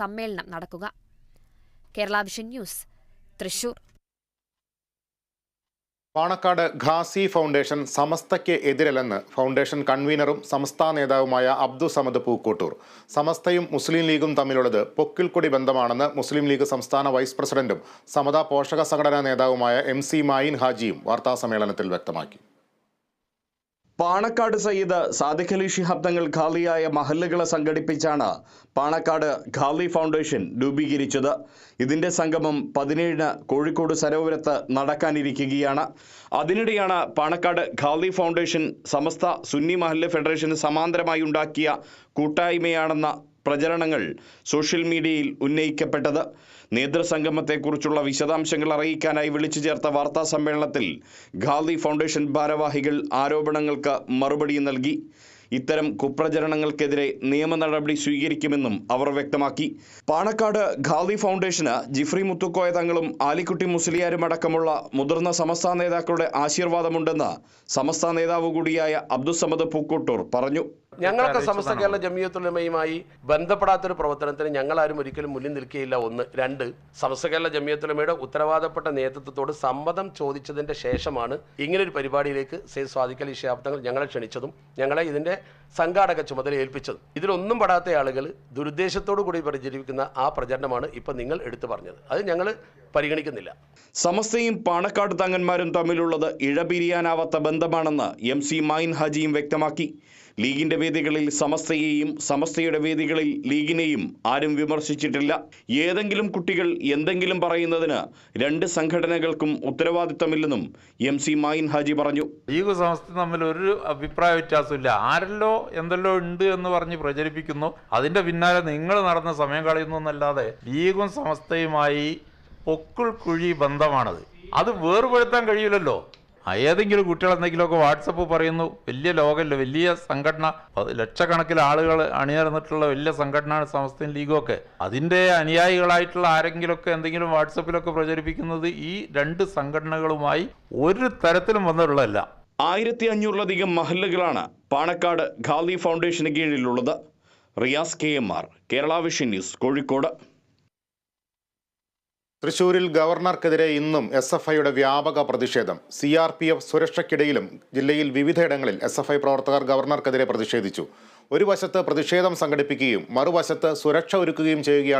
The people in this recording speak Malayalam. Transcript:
സമ്മേളനം നടക്കുക. Kerala vision news Thrissur. Panakkad Qazi foundation സമസ്തയ്ക്ക് എതിരല്ലെന്ന് ഫൗണ്ടേഷൻ കൺവീനറും സമസ്ത നേതാവുമായ അബ്ദു സമദ് പൂക്കോട്ടൂർ. സമസ്തയും മുസ്ലിം ലീഗും തമ്മിലുള്ളത് പൊക്കിൽക്കൊടി ബന്ധമാണെന്ന് മുസ്ലിം ലീഗ് സംസ്ഥാന വൈസ് പ്രസിഡന്റും സമത പോഷക സംഘടനാ നേതാവുമായ എം സി മായിൻ ഹാജിയും വാർത്താസമ്മേളനത്തിൽ വ്യക്തമാക്കി. പാണക്കാട് സയ്യിദ് സാദിഖ് അലി ശിഹാബ് തങ്ങൾ ഖാലിയായ മഹല്ലുകളെ സംഘടിപ്പിച്ചാണ് പാണക്കാട് ഖാലി ഫൗണ്ടേഷൻ രൂപീകരിച്ചത്. ഇതിന്റെ സംഗമം പതിനേഴിന് കോഴിക്കോട് സരോവരത്ത് നടക്കാനിരിക്കുകയാണ്. അതിനിടെയാണ് പാണക്കാട് ഖാലി ഫൗണ്ടേഷൻ സമസ്ത സുന്നി മഹല്ല് ഫെഡറേഷന് സമാന്തരമായി ഉണ്ടാക്കിയ കൂട്ടായ്മയാണെന്ന പ്രചരണങ്ങൾ സോഷ്യൽ മീഡിയയിൽ ഉന്നയിക്കപ്പെട്ടത്. നേതൃസംഗമത്തെക്കുറിച്ചുള്ള വിശദാംശങ്ങൾ അറിയിക്കാനായി വിളിച്ചു ചേർത്ത വാർത്താ സമ്മേളനത്തിൽ ഗാന്ധി ഫൗണ്ടേഷൻ ഭാരവാഹികൾ ആരോപണങ്ങൾക്ക് മറുപടി നൽകി. ഇത്തരം കുപ്രചരണങ്ങൾക്കെതിരെ നിയമ നടപടി സ്വീകരിക്കുമെന്നും അവർ വ്യക്തമാക്കി. പാണക്കാട് ഖാദി ഫൗണ്ടേഷന് ജിഫ്രി മുത്തുക്കോയ തങ്ങളും ആലിക്കുട്ടി മുസ്ലിയാരും അടക്കമുള്ള മുതിർന്ന സമസ്ത നേതാക്കളുടെ ആശീർവാദമുണ്ടെന്ന് സമസ്ത നേതാവ് കൂടിയായ അബ്ദുസമദ് പൂക്കോട്ടൂർ പറഞ്ഞു. ഞങ്ങളൊക്കെ സമസ്ത കേരള ജമിയത്തുലമയുമായി ബന്ധപ്പെടാത്തൊരു പ്രവർത്തനത്തിന് ഞങ്ങളാരും ഒരിക്കലും മുന്നിൽ നിൽക്കുകയില്ല ഒന്ന്. രണ്ട്. സമസ്ത കേരള ജമിയത്തുലമയുടെ ഉത്തരവാദപ്പെട്ട നേതൃത്വത്തോട് സമ്മതം ചോദിച്ചതിന്റെ ശേഷമാണ് ഇങ്ങനൊരു പരിപാടിയിലേക്ക് സെയ്ദ് സ്വാദിക്കൽ അലി ശിഹാബ്ദങ്ങൾ ഞങ്ങളെ ക്ഷണിച്ചതും ഞങ്ങളെ ഇതിന്റെ സംഘാടക ചുമതല ഏൽപ്പിച്ചതും. ഇതിലൊന്നും പെടാത്ത ആളുകൾ ദുരുദ്ദേശത്തോടു കൂടി പ്രചരിപ്പിക്കുന്ന ആ പ്രചരണമാണ് ഇപ്പം നിങ്ങൾ എടുത്തു പറഞ്ഞത്. അത് ഞങ്ങൾ പരിഗണിക്കുന്നില്ല. സമസ്തയും പാണക്കാട് തങ്ങന്മാരും തമ്മിലുള്ളത് ഇഴപിരിയാനാവാത്ത ബന്ധമാണെന്ന് എം സി മൈൻ ഹാജിയും വ്യക്തമാക്കി. ലീഗിന്റെ വേദികളിൽ സമസ്തയെയും സമസ്തയുടെ വേദികളിൽ ലീഗിനെയും ആരും വിമർശിച്ചിട്ടില്ല. ഏതെങ്കിലും കുട്ടികൾ എന്തെങ്കിലും പറയുന്നതിന് രണ്ട് സംഘടനകൾക്കും ഉത്തരവാദിത്തമില്ലെന്നും എം സി മൈൻ ഹാജി പറഞ്ഞു. ലീഗ് സമസ്ത തമ്മിൽ ഒരു അഭിപ്രായ വ്യത്യാസമില്ല ആരെല്ലോ എന്തെല്ലോ ഉണ്ട് എന്ന് പറഞ്ഞ് പ്രചരിപ്പിക്കുന്നു. അതിന്റെ പിന്നാലെ നിങ്ങൾ നടന്ന സമയം കളയുന്നു എന്നല്ലാതെ ലീഗും സമസ്തയുമായി പൊക്കിൾ കുഴി ബന്ധമാണത്. അത് വേർപെടുത്താൻ കഴിയില്ലല്ലോ. ഏതെങ്കിലും കുട്ടികൾ എന്തെങ്കിലുമൊക്കെ വാട്സപ്പ് പറയുന്നു വലിയ ലോകമല്ല വലിയ സംഘടന. ലക്ഷക്കണക്കിന് ആളുകൾ അണിനിരന്നിട്ടുള്ള വലിയ സംഘടനയാണ് സമസ്തയും ലീഗൊക്കെ. ഒക്കെ അതിന്റെ അനുയായികളായിട്ടുള്ള ആരെങ്കിലുമൊക്കെ എന്തെങ്കിലും വാട്സപ്പിലൊക്കെ പ്രചരിപ്പിക്കുന്നത് ഈ രണ്ട് സംഘടനകളുമായി ഒരു തരത്തിലും വന്നിട്ടുള്ളതല്ല ആയിരത്തി അഞ്ഞൂറിലധികം മഹല്ലുകളാണ് പാണക്കാട് ഖാദി ഫൗണ്ടേഷന് കീഴിലുള്ളത്. Riyas K M R Kerala Vision News Kozhikode. തൃശൂരിൽ ഗവർണർക്കെതിരെ ഇന്നും എസ് എഫ് ഐയുടെ വ്യാപക പ്രതിഷേധം. സി ആർ പി എഫ് സുരക്ഷയ്ക്കിടയിലും ജില്ലയിൽ വിവിധയിടങ്ങളിൽ എസ് എഫ് ഐ പ്രവർത്തകർ ഗവർണർക്കെതിരെ പ്രതിഷേധിച്ചു. ഒരു വശത്ത് പ്രതിഷേധം സംഘടിപ്പിക്കുകയും മറുവശത്ത് സുരക്ഷ ഒരുക്കുകയും ചെയ്യുകയാണ്